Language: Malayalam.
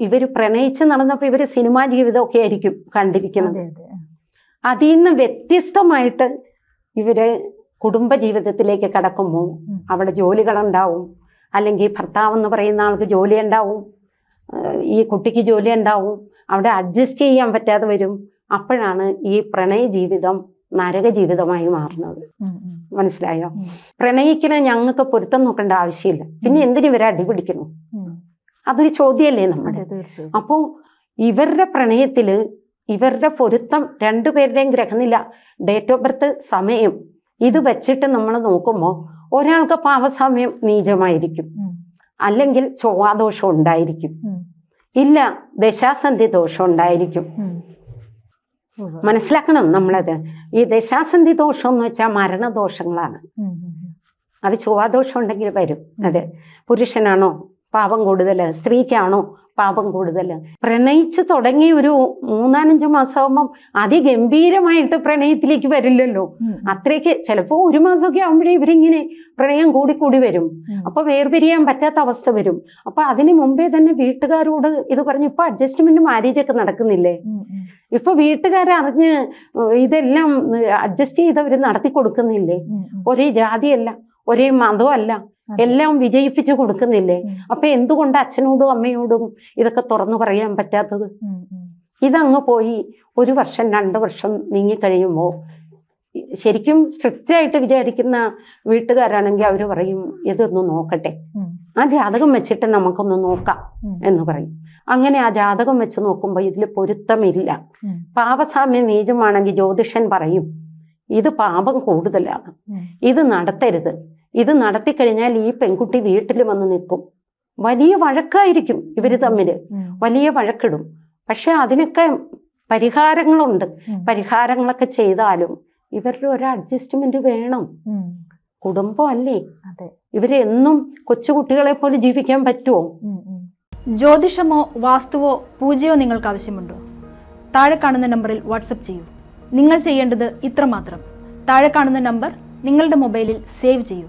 ഇവർ പ്രണയിച്ച് നടന്നപ്പോൾ ഇവർ സിനിമാ ജീവിതമൊക്കെ ആയിരിക്കും കണ്ടിരിക്കുന്നത്. അതെ അതെ. അതിൽ നിന്ന് വ്യത്യസ്തമായിട്ട് ഇവർ കുടുംബ ജീവിതത്തിലേക്ക് കടക്കുമ്പോൾ. അവിടെ ജോലികളുണ്ടാവും. അല്ലെങ്കിൽ ഭർത്താവ് എന്ന് പറയുന്ന ആൾക്ക് ജോലി ഉണ്ടാവും ഈ കുട്ടിക്ക് ജോലി ഉണ്ടാവും അവിടെ അഡ്ജസ്റ്റ് ചെയ്യാൻ പറ്റാതെ വരും. അപ്പോഴാണ് ഈ പ്രണയ ജീവിതം നരക ജീവിതമായി മാറുന്നത്. മനസ്സിലായോ. പ്രണയിക്കണ ഞങ്ങൾക്ക് പൊരുത്തം നോക്കേണ്ട ആവശ്യമില്ല. പിന്നെ എന്തിനു ഇവരെ അടിപിടിക്കുന്നു. അതൊരു ചോദ്യമല്ലേ നമ്മുടെ? അപ്പോ അപ്പോൾ ഇവരുടെ പ്രണയത്തിൽ ഇവരുടെ പൊരുത്തം രണ്ടുപേരുടെയും ഗ്രഹനില ഡേറ്റ് ഓഫ് ബർത്ത് സമയം ഇത് വെച്ചിട്ട് നമ്മൾ നോക്കുമ്പോൾ ഒരാൾക്ക് പാവസമയം നീചമായിരിക്കും. അല്ലെങ്കിൽ ചൊവ്വാദോഷം ഉണ്ടായിരിക്കും. ഇല്ല ദശാസന്ധി ദോഷം ഉണ്ടായിരിക്കും. മനസ്സിലാക്കണം നമ്മളത്. ഈ ദശാസന്ധി ദോഷം എന്ന് വെച്ചാൽ മരണദോഷങ്ങളാണ്. അത് ചൊവ്വാദോഷം ഉണ്ടെങ്കിൽ വരും. അതെ. പുരുഷനാണോ? പാപം കൂടുതൽ സ്ത്രീക്കാണോ പാപം കൂടുതൽ പ്രണയിച്ച് തുടങ്ങി ഒരു മൂന്നാലഞ്ച് മാസമാകുമ്പം അതിഗംഭീരമായിട്ട് പ്രണയത്തിലേക്ക് വരില്ലല്ലോ. അത്രയ്ക്ക് ചിലപ്പോൾ ഒരു മാസമൊക്കെ ആകുമ്പോഴേ ഇവരിങ്ങനെ പ്രണയം കൂടി കൂടി വരും. അപ്പൊ വേർപിരിയാൻ പറ്റാത്ത അവസ്ഥ വരും. അപ്പൊ അതിന് മുമ്പേ തന്നെ വീട്ടുകാരോട് ഇത് പറഞ്ഞു ഇപ്പൊ അഡ്ജസ്റ്റ്മെന്റ് മാരേജ് ഒക്കെ നടക്കുന്നില്ലേ? ഇപ്പൊ വീട്ടുകാരെ വീട്ടുകാരറിഞ്ഞ് ഇതെല്ലാം അഡ്ജസ്റ്റ് ചെയ്തവർ നടത്തി കൊടുക്കുന്നില്ലേ. ഒരേ ജാതിയല്ല. ഒരേ മതമല്ല എല്ലാം വിജയിപ്പിച്ച് കൊടുക്കുന്നില്ലേ? അപ്പൊ എന്തുകൊണ്ട് അച്ഛനോടും അമ്മയോടും ഇതൊക്കെ തുറന്നു പറയാൻ പറ്റാത്തത്. ഇതങ്ങ് പോയി ഒരു വർഷം രണ്ട് വർഷം നീങ്ങിക്കഴിയുമ്പോൾ ശരിക്കും സ്ട്രിക്റ്റ് ആയിട്ട് വിചാരിക്കുന്ന വീട്ടുകാരാണെങ്കിൽ അവർ പറയും ഇതൊന്ന് നോക്കട്ടെ. ആ ജാതകം വെച്ചിട്ട് നമുക്കൊന്ന് നോക്കാം. എന്ന് പറയും. അങ്ങനെ ആ ജാതകം വെച്ച് നോക്കുമ്പോൾ ഇതിൽ പൊരുത്തമില്ല. പാപസാമ്യം നീചമാണെങ്കിൽ ജ്യോതിഷൻ പറയും ഇത് പാപം കൂടുതലാണ്. ഇത് നടത്തരുത്. ഇത് നടത്തിക്കഴിഞ്ഞാൽ ഈ പെൺകുട്ടി വീട്ടിൽ വന്ന് നിൽക്കും. വലിയ വഴക്കായിരിക്കും ഇവർ തമ്മിൽ വലിയ വഴക്കിടും. പക്ഷെ അതിനൊക്കെ പരിഹാരങ്ങളുണ്ട്. പരിഹാരങ്ങളൊക്കെ ചെയ്താലും ഇവരുടെ ഒരു അഡ്ജസ്റ്റ്മെന്റ് വേണം. കുടുംബം അല്ലേ അതെ. ഇവരെന്നും കൊച്ചുകുട്ടികളെ പോലെ ജീവിക്കാൻ പറ്റുമോ. ജ്യോതിഷമോ വാസ്തുവോ പൂജയോ നിങ്ങൾക്ക് ആവശ്യമുണ്ടോ? താഴെ കാണുന്ന നമ്പറിൽ വാട്സപ്പ് ചെയ്യൂ. നിങ്ങൾ ചെയ്യേണ്ടത് ഇത്രമാത്രം. താഴെ കാണുന്ന നമ്പർ നിങ്ങളുടെ മൊബൈലിൽ സേവ് ചെയ്യൂ.